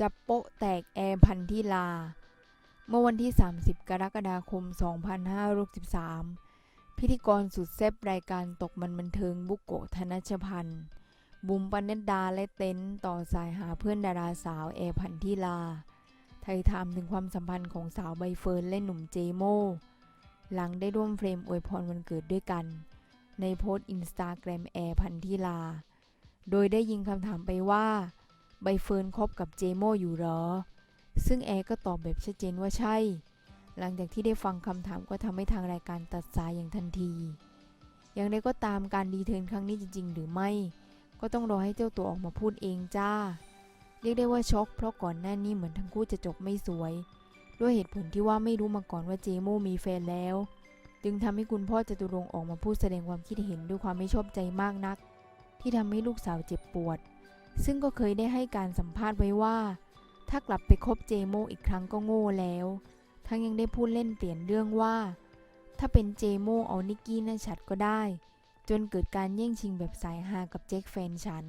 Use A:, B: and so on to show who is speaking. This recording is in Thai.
A: จับโปะแตกแอร์พันธิลา เมื่อวันที่ 30 กรกฎาคม 2563 พิธีกรสุดแซ่บรายการตกมันบันเทิงบุกโกธนชพันธ์ บุ๋มปนัดดาและเต็นท์ต่อสายหาเพื่อนดาราสาวแอร์พันธิลา ไทยถามถึงความสัมพันธ์ของสาวใบเฟิร์นและหนุ่มเจโม หลังได้ร่วมเฟรมอวยพรวันเกิดด้วยกัน ในโพสต์อินสตาแกรมแอร์พันธิลา โดยได้ยิงคำถามไปว่า ใบเฟิร์นคบกับเจโมอยู่หรอ ซึ่งแอร์ก็ตอบแบบชัดเจนว่าใช่ หลังจากที่ได้ฟังคำถามก็ทำให้ทางรายการตัดสายอย่างทันที อย่างไรก็ตามการดีเทิร์นครั้งนี้จริง ๆ หรือไม่ ก็ต้องรอให้เจ้าตัวออกมาพูดเองจ้า เรียกได้ว่าช็อก เพราะก่อนหน้านี้เหมือนทั้งคู่จะจบไม่สวย ด้วยเหตุผลที่ว่าไม่รู้มาก่อนว่าเจโมมีแฟนแล้ว จึงทำให้คุณพ่อจตุรงค์ออกมาพูดแสดงความคิดเห็นด้วยความไม่ชอบใจมากนัก ที่ทำให้ลูกสาวเจ็บปวด ซึ่งก็เคยได้ให้การสัมภาษณ์ไว้ว่า ถ้ากลับไปคบเจโมอีกครั้งก็โง่แล้ว ทั้งยังได้พูดเล่นเปลี่ยนเรื่องว่า ถ้าเป็นเจโมเอานิกกี้น่าชัดก็ได้ จนเกิดการแย่งชิงแบบสายฮากับเจคแฟนฉัน